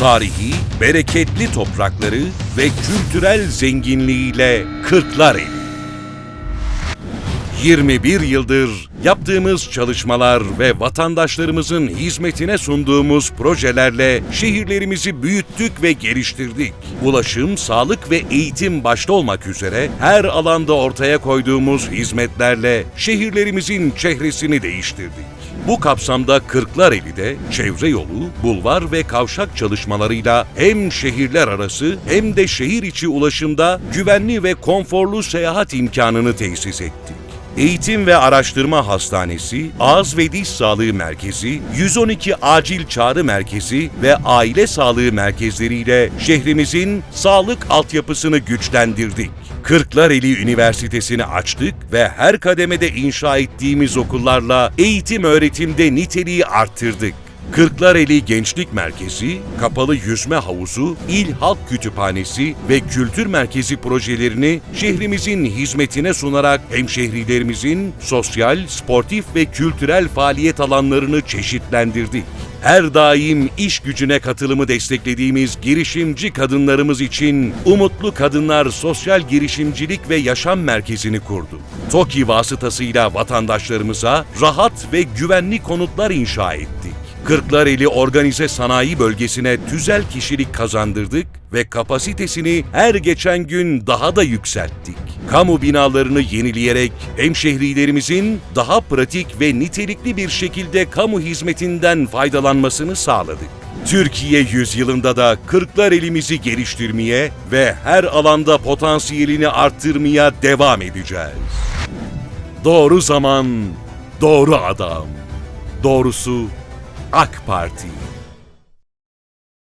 Tarihi, bereketli toprakları ve kültürel zenginliğiyle Kırklareli. 21 yıldır yaptığımız çalışmalar ve vatandaşlarımızın hizmetine sunduğumuz projelerle şehirlerimizi büyüttük ve geliştirdik. Ulaşım, sağlık ve eğitim başta olmak üzere her alanda ortaya koyduğumuz hizmetlerle şehirlerimizin çehresini değiştirdik. Bu kapsamda Kırklareli'de çevre yolu, bulvar ve kavşak çalışmalarıyla hem şehirler arası hem de şehir içi ulaşımda güvenli ve konforlu seyahat imkanını tesis ettik. Eğitim ve Araştırma Hastanesi, Ağız ve Diş Sağlığı Merkezi, 112 Acil Çağrı Merkezi ve Aile Sağlığı Merkezleriyle şehrimizin sağlık altyapısını güçlendirdik. Kırklareli Üniversitesi'ni açtık ve her kademede inşa ettiğimiz okullarla eğitim öğretimde niteliği arttırdık. Kırklareli Gençlik Merkezi, Kapalı Yüzme Havuzu, İl Halk Kütüphanesi ve Kültür Merkezi projelerini şehrimizin hizmetine sunarak hemşehrilerimizin sosyal, sportif ve kültürel faaliyet alanlarını çeşitlendirdik. Her daim iş gücüne katılımı desteklediğimiz girişimci kadınlarımız için Umutlu Kadınlar Sosyal Girişimcilik ve Yaşam Merkezi'ni kurdu. TOKİ vasıtasıyla vatandaşlarımıza rahat ve güvenli konutlar inşa ettik. Kırklareli Organize Sanayi Bölgesi'ne tüzel kişilik kazandırdık ve kapasitesini her geçen gün daha da yükselttik. Kamu binalarını yenileyerek hemşehrilerimizin daha pratik ve nitelikli bir şekilde kamu hizmetinden faydalanmasını sağladık. Türkiye yüzyılında da Kırklar elimizi geliştirmeye ve her alanda potansiyelini arttırmaya devam edeceğiz. Doğru zaman, doğru adam. Doğrusu AK Parti.